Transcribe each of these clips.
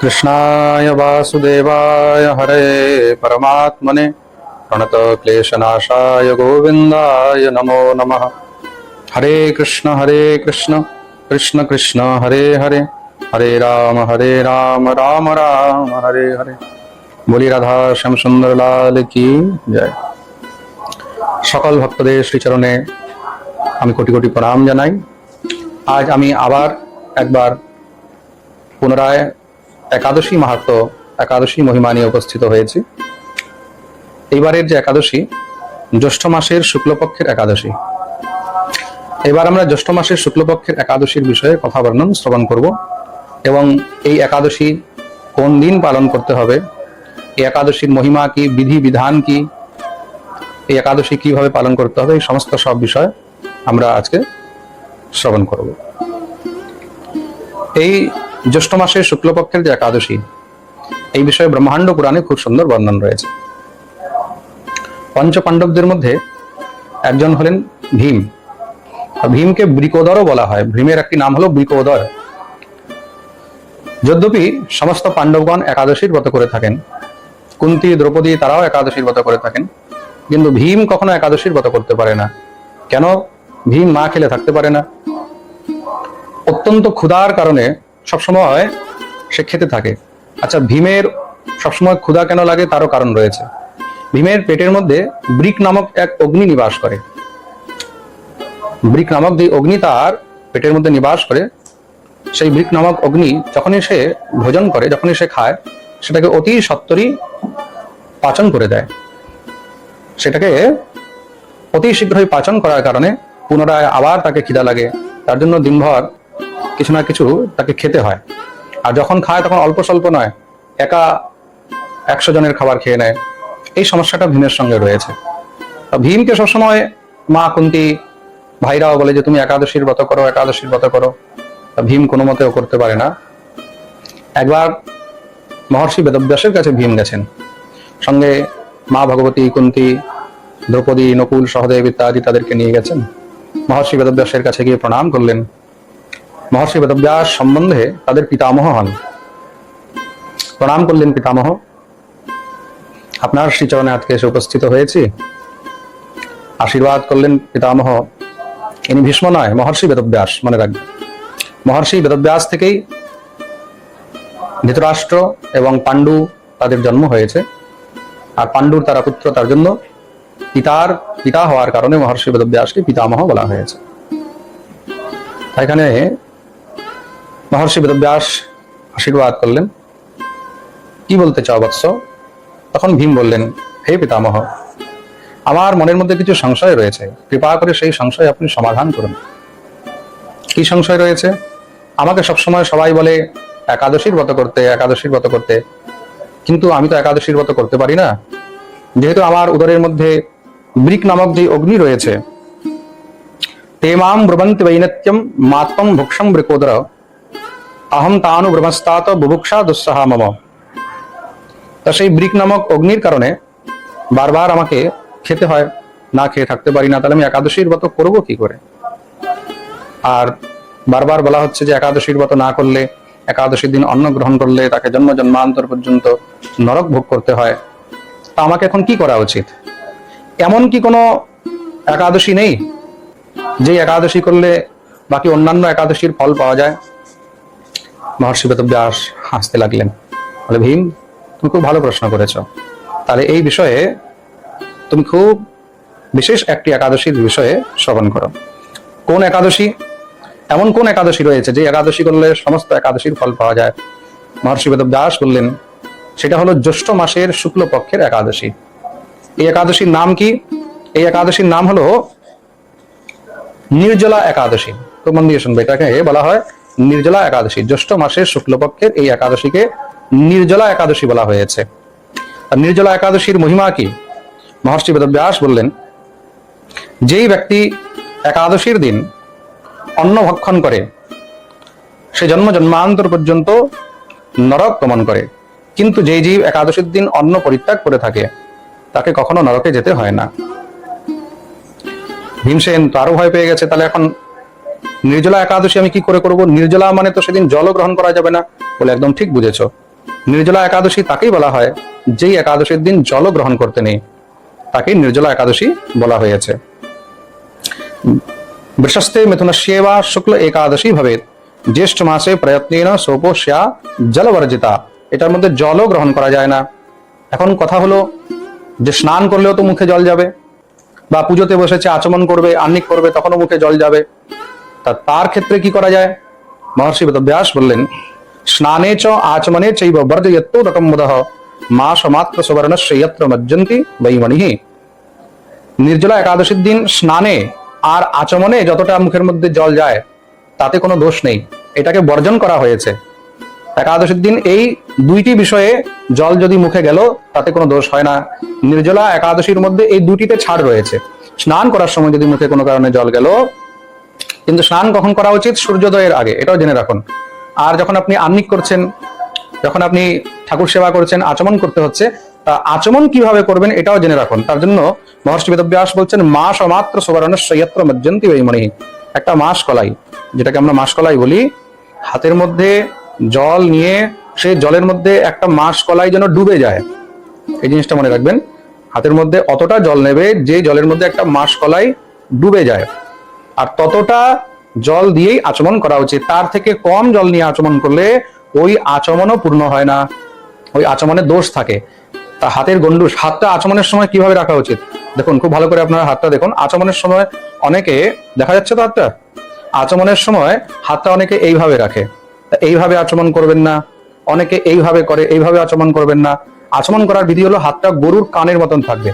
कृष्णाय वासुदेवाय हरे परमात्मने प्रणतक्लेशनाशाय गोविन्दाय नमो नमः हरे कृष्ण हरे कृष्ण कृष्ण कृष्ण हरे हरे हरे राम हरे राम राम राम हरे हरे বলি রাধা শ্যাম সুন্দর লাল কি জয় সকল ভক্তদের শ্রীচরণে আমি কোটি কোটি প্রণাম জানাই আজ আমি আবার একবার পুনরায় একাদশী মাহাত্ম, একাদশী মহিমা নিয়ে উপস্থিত হয়েছি। এইবারের যে একাদশী, জ্যৈষ্ঠ মাসের শুক্লপক্ষের একাদশী। এবার আমরা জ্যৈষ্ঠ মাসের শুক্লপক্ষের একাদশীর বিষয়ে কথা বর্ণন, শ্রবণ করব। এবং এই একাদশী কোন দিন পালন করতে হবে? এই একাদশীর মহিমা কি, বিধি, বিধান কি? এই একাদশী কীভাবে পালন করতে হবে? এই সমস্ত সব বিষয় আমরা আজকে শ্রবণ করব। এই জ্যৈষ্ঠ মাসের শুক্লপক্ষের যে একাদশী, এই বিষয়ে ব্রহ্মাণ্ড পুরাণে খুব সুন্দর বর্ণন রয়েছে। পঞ্চ পাণ্ডবদের মধ্যে একজন হলেন ভীম। ভীমকে বৃকোদরও বলা হয়। ভীমের একটি নাম হলো বৃকোদর যদ্যপি সমস্ত পাণ্ডবগণ একাদশীর ব্রত করে থাকেন। কুন্তি, দ্রৌপদী তারাও একাদশীর ব্রত করে থাকেন। কিন্তু ভীম কখনো একাদশীর ব্রত করতে পারে না। কেন? ভীম মা খেলে থাকতে পারে না। অত্যন্ত ক্ষুধার কারণে সবসময় সে খেতে থাকে। আচ্ছা ভীমের সবসময় ক্ষুধা কেন লাগে তারও কারণ রয়েছে। ভীমের পেটের মধ্যে ব্রিক নামক এক অগ্নি নিবাস করে। ব্রিক নামক যে অগ্নি তার পেটের মধ্যে নিবাস করে, সেই ব্রিক নামক অগ্নি যখনই সে ভোজন করে, যখনই সে খায়, সেটাকে অতি সত্তরই পাচন করে দেয়। সেটাকে অতি শীঘ্রই পাচন করার কারণে পুনরায় আবার তাকে খিদা লাগে। তার জন্য দিনভর কিছু না কিছু তাকে খেতে হয়। আর যখন খায় তখন অল্প স্বল্প নয়, একা একশো জনের খাবার খেয়ে নেয়। এই সমস্যাটা ভীমের সঙ্গে রয়েছে। ভীমকে সবসময় মা, কুন্তি, ভাইরাও বলে যে, তুমি একাদশীর ব্রত করো, একাদশীর ব্রত করো। ভীম কোনো মতেও করতে পারে না। একবার মহর্ষি বেদব্যাসের কাছে ভীম গেছেন। সঙ্গে মা ভগবতী, কুন্তি, দ্রৌপদী, নকুল, সহদেব ইত্যাদি তাদেরকে নিয়ে গেছেন। মহর্ষি বেদব্যাসের কাছে গিয়ে প্রণাম করলেন। মহর্ষি বেদব্যাস সম্বন্ধে তাদের পিতামহ হন। প্রণাম করলেন পিতামহ। আপনার শ্রীচরণে আজকে এসে উপস্থিত হয়েছি। আশীর্বাদ করলেন পিতামহ। ইনি ভীষ্ম নয়, মহর্ষি বেদব্যাস, মনে রাখবেন। মহর্ষি বেদব্যাস থেকেই ধৃতরাষ্ট্র এবং পাণ্ডু তাদের জন্ম হয়েছে। আর পাণ্ডুর তারা পুত্র তার জন্য পিতার পিতা হওয়ার কারণে মহর্ষি বেদব্যাসকে পিতামহ বলা হয়েছে। এখানে মহর্ষি বেদব্যাস আশীর্বাদ করলেন। কি বলতে চাও বৎস? তখন ভীম বললেন, হে পিতামহ, আমার মনের মধ্যে কিছু সংশয় রয়েছে। কৃপা করে সেই সংশয় আপনি সমাধান করুন। কি সংশয় রয়েছে? আমাকে সবসময় সবাই বলে, একাদশীর ব্রত করতে, একাদশীর ব্রত করতে। কিন্তু আমি তো একাদশীর ব্রত করতে পারি না। যেহেতু আমার উদরের মধ্যে ব্রিক নামক যে অগ্নি রয়েছে, তেমাম ব্রবন্তি বৈনত্যম মাত্মম ভুক্ষম বৃকোদর। অহম তানু ব্রহ্মস্তাত বুভুক্ষা দুঃসাহা মম। তা সেই ব্রিক নামক অগ্নির কারণে বারবার আমাকে খেতে হয়, না খেয়ে থাকতে পারি না, তাহলে আমি একাদশীর ব্রত করব কি করে? আর বারবার বলা হচ্ছে যে একাদশীর ব্রত না করলে, একাদশীর দিন অন্ন গ্রহণ করলে তাকে জন্ম জন্মান্তর পর্যন্ত নরক ভোগ করতে হয়। তা আমাকে এখন কি করা উচিত? এমন কি কোনো একাদশী নেই যে একাদশী করলে বাকি অন্যান্য একাদশীর ফল পাওয়া যায়? মহর্ষি বেদব্যাস হাসতে লাগলেন। বলে, ভীম, তুমি খুব ভালো প্রশ্ন করেছ। তাহলে এই বিষয়ে তুমি খুব বিশেষ একটি একাদশীর বিষয়ে শ্রবণ করো। কোন একাদশী? এমন কোন একাদশী রয়েছে যে একাদশী করলে সমস্ত একাদশীর ফল পাওয়া যায়? মহর্ষি বেদব্যাস বললেন, সেটা হলো জ্যৈষ্ঠ মাসের শুক্লপক্ষের একাদশী। এই একাদশীর নাম কি? এই একাদশীর নাম হলো নির্জলা একাদশী। তো মন দিয়ে শুনবে। এটাকে বলা হয় নির্জলা একাদশী, জ্যৈষ্ঠ মাসের শুক্লপক্ষের এই একাদশীকে নির্জলা একাদশী বলা হয়েছে। আর নির্জলা একাদশীর মহিমা কি? মহর্ষি বেদব্যাস বললেন, যেই ব্যক্তি একাদশীর দিন অন্ন ভক্ষণ করে, সে জন্ম জন্মান্তর পর্যন্ত নরক গমন করে। কিন্তু যেই জীব একাদশীর দিন অন্ন পরিত্যাগ করে থাকে, তাকে কখনো নরকে যেতে হয় না। ভীমসেন তো আরও ভয় পেয়ে গেছে, তাহলে এখন নির্জলা একাদশী আমি কি করে করব? নির্জলা মানে তো সেদিন জলও গ্রহণ করা যাবে না বলে একদম ঠিক বুঝেছ। নির্জলা একাদশী তাকেই বলা হয়, যেই একাদশীর দিন জলও গ্রহণ করতে নেই তাকে নির্জলা একাদশী বলা হয়েছে। বৃষস্তে মিথুন সেবা শুক্ল একাদশী ভাবে জ্যেষ্ঠ মাসে প্রয়ত্নেন সোপস্যা জলবর্জিতা। এটার মধ্যে জল গ্রহণ করা যায় না। এখন কথা হলো যে স্নান করলেও তো মুখে জল যাবে, বা পুজোতে বসেছে আচমন করবে আন্নিক করবে, তখনও মুখে জল যাবে। তা তার ক্ষেত্রে কি করা যায়? মহর্ষি বেদব্যাস বললেন, স্নানে চ, আচমনে চৈব বর্জয়ত্তো রকম মুদহ। মাস মাত্র সুবর্ণস্য যত্র মজ্জন্তি বৈমণিহি নির্জলা একাদশীর দিন স্নানে আর আচমনে যতটা মুখের মধ্যে জল যায়, তাতে কোনো দোষ নেই। এটাকে বর্জন করা হয়েছে। একাদশীর দিন এই দুইটি বিষয়ে জল যদি মুখে গেল, তাতে কোনো দোষ হয় না। নির্জলা একাদশীর মধ্যে এই দুটিতে ছাড় রয়েছে। স্নান করার সময় যদি মুখে কোনো কারণে জল গেল কিন্তু স্নান কখন করা উচিত? সূর্যোদয়ের আগে, এটাও জেনে রাখুন। আর যখন আপনি আন্নিক করছেন, যখন আপনি ঠাকুর সেবা করছেন, আচমন করতে হচ্ছে, তা আচমন কীভাবে করবেন এটাও জেনে রাখুন। তার জন্য মহর্ষি বেদব্যাস বলছেন, মাস অমাত্র সুবর্ণ সৈয়ত্র মজ্জন্তি বৈমণি একটা মাস কলাই, যেটাকে আমরা মাস কলাই বলি। হাতের মধ্যে জল নিয়ে সেই জলের মধ্যে একটা মাস কলাই যেন ডুবে যায়। এই জিনিসটা মনে রাখবেন। হাতের মধ্যে অতটা জল নেবে যে জলের মধ্যে একটা মাস কলাই ডুবে যায়। আর ততটা জল দিয়েই আচমন করা উচিত। তার থেকে কম জল নিয়ে আচমন করলে ওই আচমনও পূর্ণ হয় না। ওই আচমনে দোষ থাকে। তা হাতের গন্ডুস হাতটা আচমনের সময় কীভাবে রাখা উচিত? দেখুন, খুব ভালো করে আপনার হাতটা দেখুন। আচমনের সময় অনেকে, দেখা যাচ্ছে তো হাতটা? আচমনের সময় হাতটা অনেকে এইভাবে রাখে। এইভাবে আচমন করবেন না। অনেকে এইভাবে করে, এইভাবে আচমন করবেন না। আচমন করার বিধি হলো হাতটা গরুর কানের মতন থাকবে।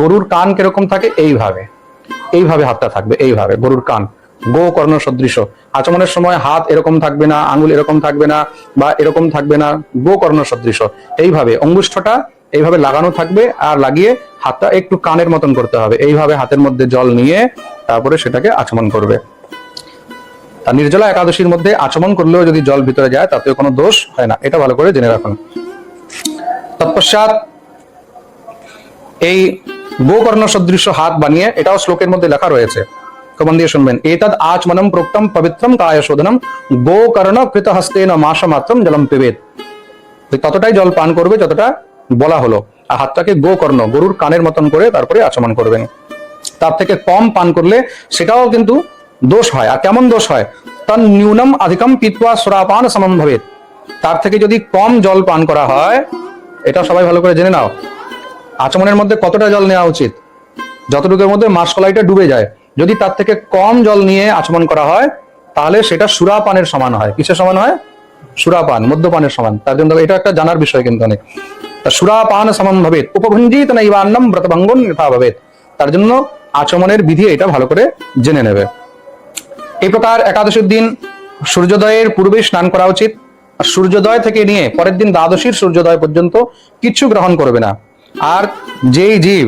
গরুর কান কীরকম থাকে? এইভাবে। এইভাবে হাতটা থাকবে, এইভাবে। গরুর কান, গো কর্ণ সদৃশ। আচমনের সময় হাত এরকম থাকবে না আঙ্গুল এরকম থাকবে না বা এরকম থাকবে না, গো কর্ণ সদৃশ। এইভাবে অঙ্গুষ্ঠটা এইভাবে লাগানো থাকবে আর লাগিয়ে হাতটা একটু কানের মতন করতে হবে। এইভাবে হাতের মধ্যে জল নিয়ে তারপরে সেটাকে আচমন করবে। আর নির্জলা একাদশীর মধ্যে আচমন করলেও যদি জল ভিতরে যায়, তাতেও কোনো দোষ হয় না। এটা ভালো করে জেনে রাখুন। তৎপশ্চাৎ এই গোকর্ণ সদৃশ হাত বানিয়ে এটাও শ্লোকের মধ্যে লেখা রয়েছে। কমন দিয়ে শুনবেন। এতদ আচমনম প্রোক্তম পবিত্রম কায় শোধনম গোকর্ণ কৃত হস্তেন মাস জলম পিবেত। ততটাই জল পান করবে, যতটা বলা হলো। আর হাতটাকে গোকর্ণ, গরুর কানের মতন করে তারপরে আচমন করবেন। তার থেকে কম পান করলে সেটাও কিন্তু দোষ হয়। আর কেমন দোষ হয়? তন ন্যূনম অধিকম পিত্বা সুরাপান সমম ভবেত। তার থেকে যদি কম জল পান করা হয়, এটা সবাই ভালো করে জেনে নাও। আচমনের মধ্যে কতটা জল নেওয়া উচিত? যতটুকুর মধ্যে মাসকলাইটা ডুবে যায়। যদি তার থেকে কম জল নিয়ে আচমন করা হয়, তাহলে সেটা সুরাপানের সমান হয়। কিসের সমান হয়? সুরাপান, মদ্যপানের সমান। তার জন্য এটা একটা জানার বিষয় কিন্তু অনেক। তা সুরাপান সমান ভাবে উপভঞ্জিত নৈবান্নম ব্রতভঙ্গন যথা ভবেত তার জন্য আচমনের বিধি এটা ভালো করে জেনে নেবে। এই প্রকার একাদশীর দিন সূর্যোদয়ের পূর্বে স্নান করা উচিত। সূর্যোদয় থেকে নিয়ে পরের দিন দ্বাদশীর সূর্যোদয় পর্যন্ত কিচ্ছু গ্রহণ করবে না। আর যেই জীব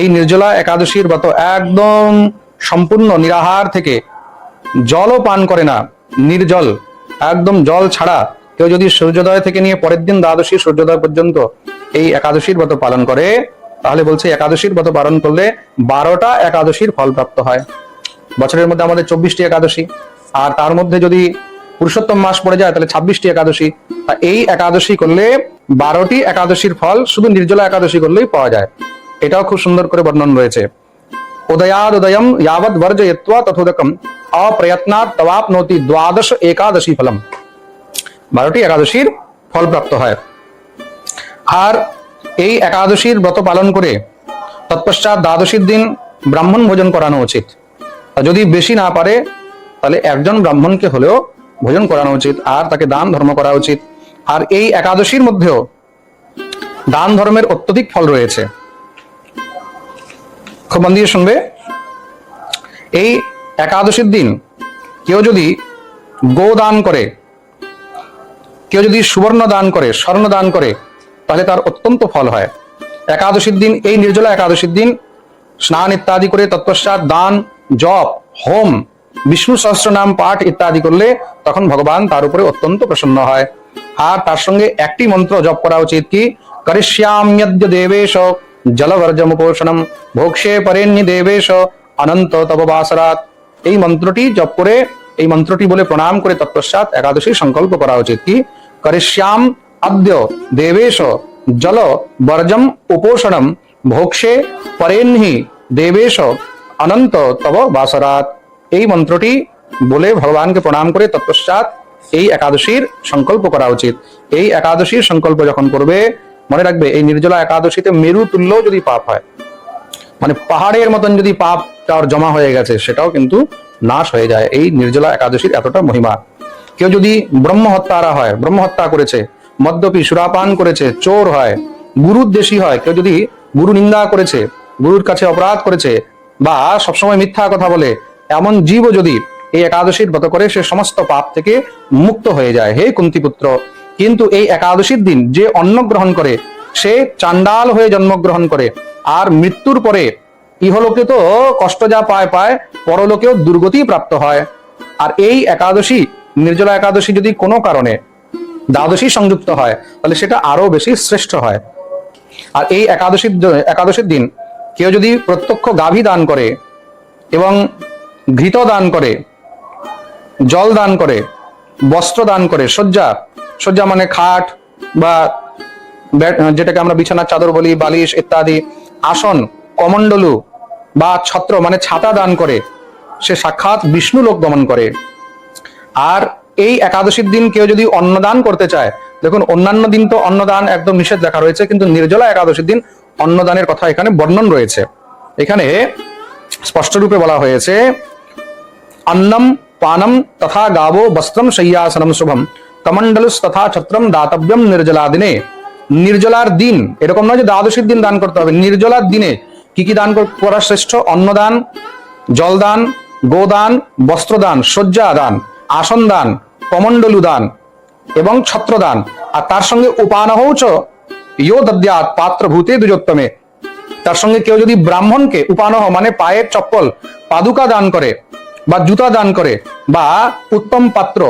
এই নির্জলা একাদশীর ব্রত একদম সম্পূর্ণ নিরাহার থেকে জলও পান করে না, নির্জল, একদম জল ছাড়া। কেউ যদি সূর্যোদয় থেকে নিয়ে পরের দিন দ্বাদশী সূর্যোদয় পর্যন্ত এই একাদশীর ব্রত পালন করে, তাহলে বলছে একাদশীর ব্রত পালন করলে বারোটা একাদশীর ফল প্রাপ্ত হয়। বছরের মধ্যে আমাদের চব্বিশটি একাদশী। আর তার মধ্যে যদি পুরুষোত্তম মাস পড়ে যায়, তাহলে ছাব্বিশটি একাদশী। এই একাদশী করলে বারোটি একাদশীর ফল শুধু নির্জলা একাদশী করলেই পাওয়া যায়। এটাও খুব সুন্দর করে বর্ণন রয়েছে। উদয়াদুদয়ম যাবৎ বর্জয়িত্বা তথোদকম, অপ্রয়ত্নাৎ তবাপনতি দ্বাদশ একাদশী ফলম। বারোটি একাদশীর ফল প্রাপ্ত হয়। আর এই একাদশীর ব্রত পালন করে তৎপশ্চাৎ দ্বাদশীর দিন ব্রাহ্মণ ভোজন করানো উচিত। যদি বেশি না পারে, তাহলে একজন ব্রাহ্মণকে হলেও ভোজন করানো উচিত আর তাকে দান ধর্ম করা উচিত। আর এই একাদশীর মধ্যেও দান ধর্মের অত্যধিক ফল রয়েছে। খুব মন দিয়ে শুনবে। এই একাদশীর দিন কেউ যদি গো দান করে, কেউ যদি সুবর্ণ দান করে, স্বর্ণ দান করে, তাহলে তার অত্যন্ত ফল হয়। একাদশীর দিন, এই নির্জলা একাদশীর দিন স্নান ইত্যাদি করে তৎপশ্চাৎ দান, জপ, হোম, বিষ্ণু সহস্র নাম পাঠ ইত্যাদি করলে তখন ভগবান তার উপরে অত্যন্ত প্রসন্ন হয়। আর তার সঙ্গে একটি মন্ত্র জপ করা উচিত কি করিষ্যাম্যদ্য দেবেশ জলবর্জমুপোষণম ভোক্ষে পরেণ্যি দেবেশ অনন্ত তপবাসরাত এই মন্ত্রটি জপ করে এই মন্ত্রটি বলে প্রণাম করে তৎপশ্চাৎ একাদশী সংকল্প করা উচিত কি করিষ্যাম আদ্য দেবেশ জল বর্জম উপোষণম ভোক্ষে পরেণ্হি দেবেশ অনন্ত তব বাসরাত এই মন্ত্রটি বলে ভগবানকে প্রণাম করে তৎপশ্চাৎ এই একাদশীর সংকল্প করা উচিত। এই একাদশীর সংকল্প যখন করবে, মনে রাখবে এই নির্জলা একাদশীতে মেরু তুল্য যদি পাপ হয় মানে পাহাড়ের মতন যদি পাপ তার জমা হয়ে গেছে, সেটাও কিন্তু নাশ হয়ে যায়। এই নির্জলা একাদশীর এতটা মহিমা। কেউ যদি ব্রহ্ম হত্যারা হয় ব্রহ্ম হত্যা করেছে, মদ্যপি সুরাপান করেছে, চোর হয়, গুরুর দেশি হয়, কেউ যদি গুরু নিন্দা করেছে, গুরুর কাছে অপরাধ করেছে বা সবসময় মিথ্যা কথা বলে, এমন জীবও যদি এই একাদশীর ব্রত করে সে সমস্ত পাপ থেকে মুক্ত হয়ে যায়। হে কুন্তিপুত্র, কিন্তু এই একাদশীর দিন যে অন্ন গ্রহণ করে, সে চান্ডাল হয়ে জন্মগ্রহণ করে, আর মৃত্যুর পরে ইহলোকে তো কষ্ট যা পায় পায়, পরলোকেও দুর্গতি প্রাপ্ত হয়। আর এই একাদশী, নির্জলা একাদশী যদি কোনো কারণে দ্বাদশী সংযুক্ত হয়, তাহলে সেটা আরও বেশি শ্রেষ্ঠ হয়। আর এই একাদশীর একাদশীর দিন কেউ যদি প্রত্যক্ষ গাভী দান করে এবং ঘৃত দান করে জল দান করে, বস্ত্র দান করে, শয্যা শয্যা মানে খাট বা যেটাকে আমরা বিছানার চাদর বলি, বালিশ ইত্যাদি, আসন, কমণ্ডলু বা ছত্র মানে ছাতা দান করে, সে সাক্ষাৎ বিষ্ণু লোক গমন করে। আর এই একাদশীর দিন কেউ যদি অন্নদান করতে চায়, দেখুন অন্যান্য দিন তো অন্নদান একদম নিষেধ দেখা রয়েছে, কিন্তু নির্জলা একাদশীর দিন অন্নদানের কথা এখানে বর্ণন রয়েছে। এখানে স্পষ্টরূপে বলা হয়েছে, অন্নম পানম তথা গাবো বস্ত্রম শయ్যাসনম শুভম কমণ্ডলুস তথা ছত্রম দাতব্যম নির্জলা দিনে নির্জলার দিন এরকম নয় যে দ্বাদশীর দিন দান করতে হবে নির্জলার দিনে কি কি দান করা শ্রেষ্ঠ অন্নদান জলদান গোদান বস্ত্রদান শয্যা দান আসন দান কমণ্ডলু দান এবং ছত্রদান। আর তার সঙ্গে উপানহৌচ ইয়ো দদ্যাত পাত্রভূতে দুজোত্তমে। তার সঙ্গে কেউ যদি ব্রাহ্মণকে উপানহ মানে পায়ের চপ্পল, পাদুকা দান করে বা জুতা দান করে বা উত্তম পাত্র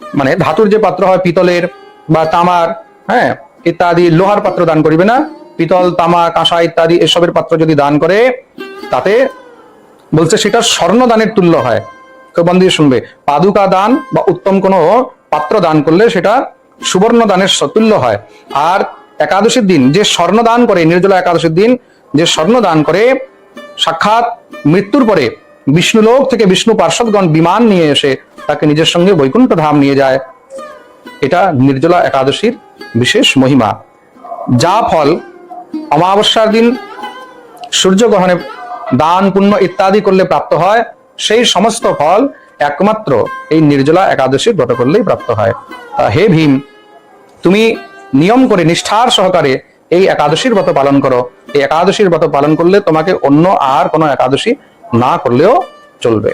মানে ধাতুর যে পাত্র হয় পিতলের বা তামার হ্যাঁ ইত্যাদি লোহার পাত্র দান করিবে না। পিতল, তামা, কাঁসা ইত্যাদি এসবের পাত্র যদি দান করে, তাতে বলছে সেটা স্বর্ণ দানের তুল্য হয়। কেউ বন্ধু শুনবে, পাদুকা দান বা উত্তম কোনো পাত্র দান করলে সেটা সুবর্ণ দানের তুল্য হয়। আর একাদশীর দিন যে স্বর্ণ দান করে, নির্জলা একাদশীর দিন, যে স্বর্ণ দান করে, সাক্ষাৎ মৃত্যুর পরে বিষ্ণুলোক থেকে বিষ্ণু পার্শ্বদগণ বিমান নিয়ে এসে তাকে নিজের সঙ্গে বৈকুণ্ঠ ধাম নিয়ে যায়। এটা নির্জলা একাদশীর বিশেষ মহিমা। যা ফল অমাবস্যার দিন সূর্যগ্রহণে দান, পুণ্য ইত্যাদি করলে প্রাপ্ত হয়, সেই সমস্ত ফল একমাত্র এই নির্জলা একাদশীর ব্রত করলেই প্রাপ্ত হয়। হে ভীম, তুমি নিয়ম করে নিষ্ঠার সহকারে এই একাদশীর ব্রত পালন করো। এই একাদশীর ব্রত পালন করলে তোমাকে অন্য আর কোনো একাদশী না করলেও চলবে।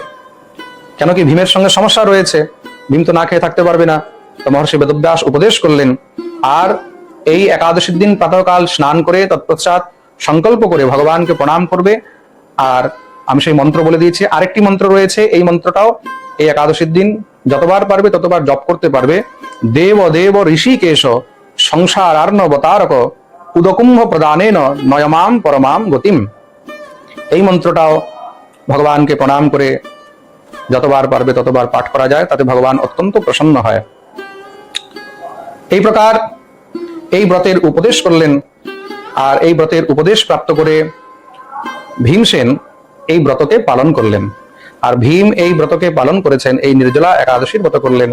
কেন কি ভীমের সঙ্গে সমস্যা রয়েছে? ভীম তো না খেয়ে থাকতে পারবে না। তো মহর্ষি বেদব্যাস উপদেশ করলেন, আর এই একাদশীর দিন প্রাতঃকাল স্নান করে তৎপশ্চাৎ সংকল্প করে ভগবানকে প্রণাম করবে। আর আমি সেই মন্ত্র বলে দিয়েছি, আরেকটি মন্ত্র রয়েছে, এই মন্ত্রটাও এই একাদশীর দিন যতবার পারবে ততবার জপ করতে পারবে। দেব দেব ঋষিকেশ সংসার আর্ণবতারক উদকুম্ভ প্রদানেন নয়মাম পরমাম গতিম। এই মন্ত্রটাও ভগবানকে প্রণাম করে যতবার পারবে ততবার পাঠ করা যায়, তাতে ভগবান অত্যন্ত প্রসন্ন হয়। এই প্রকার এই ব্রতের উপদেশ করলেন আর এই ব্রতের উপদেশ প্রাপ্ত করে ভীমসেন এই ব্রতকে পালন করলেন। আর ভীম এই ব্রতকে পালন করেছেন, এই নির্জলা একাদশীর ব্রত করলেন,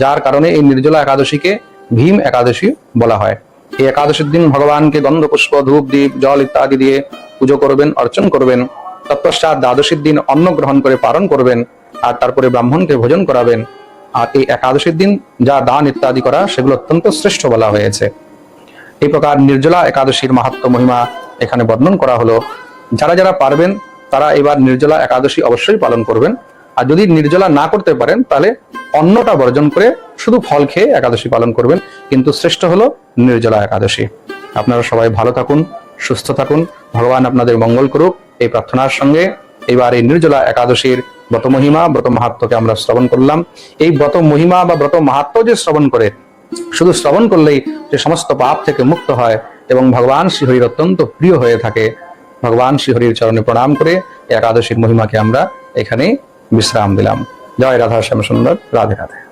যার কারণে এই নির্জলা একাদশীকে ভীম একাদশী বলা হয়। এই একাদশীর দিন ভগবানকে গন্ধ পুষ্প ধূপ দ্বীপ জল ইত্যাদি দিয়ে পুজো করবেন, অর্চন করবেন। তৎপশ্চাৎ দ্বাদশীর দিন অন্ন গ্রহণ করে পালন করবেন, আর তারপরে ব্রাহ্মণকে ভোজন করাবেন। আর এই একাদশীর দিন যা দান ইত্যাদি করা, সেগুলো অত্যন্ত শ্রেষ্ঠ বলা হয়েছে। এই প্রকার নির্জলা একাদশীর মাহাত্ম মহিমা এখানে বর্ণন করা হলো। যারা যারা পারবেন, তারা এবার নির্জলা একাদশী অবশ্যই পালন করবেন। আর যদি নির্জলা না করতে পারেন, তাহলে অন্নটা বর্জন করে শুধু ফল খেয়ে একাদশী পালন করবেন। কিন্তু শ্রেষ্ঠ হলো নির্জলা একাদশী। আপনারা সবাই ভালো থাকুন। সুস্থ থাকুন। ভগবান আপনাদের মঙ্গল করুক। এই প্রার্থনার সঙ্গে এবার এই নির্জলা একাদশীর ব্রত মহিমা, ব্রত মাহাত্মকে আমরা শ্রবণ করলাম। এই ব্রত মহিমা বা ব্রত মাহাত্ম যে শ্রবণ করে, শুধু শ্রবণ করলেই যে সমস্ত পাপ থেকে মুক্ত হয় এবং ভগবান শ্রীহরির অত্যন্ত প্রিয় হয়ে থাকে। ভগবান শ্রীহরির চরণে প্রণাম করে একাদশীর মহিমাকে আমরা এখানে বিশ্রাম দিলাম। জয় রাধা শ্যাম সুন্দর রাধে রাধে।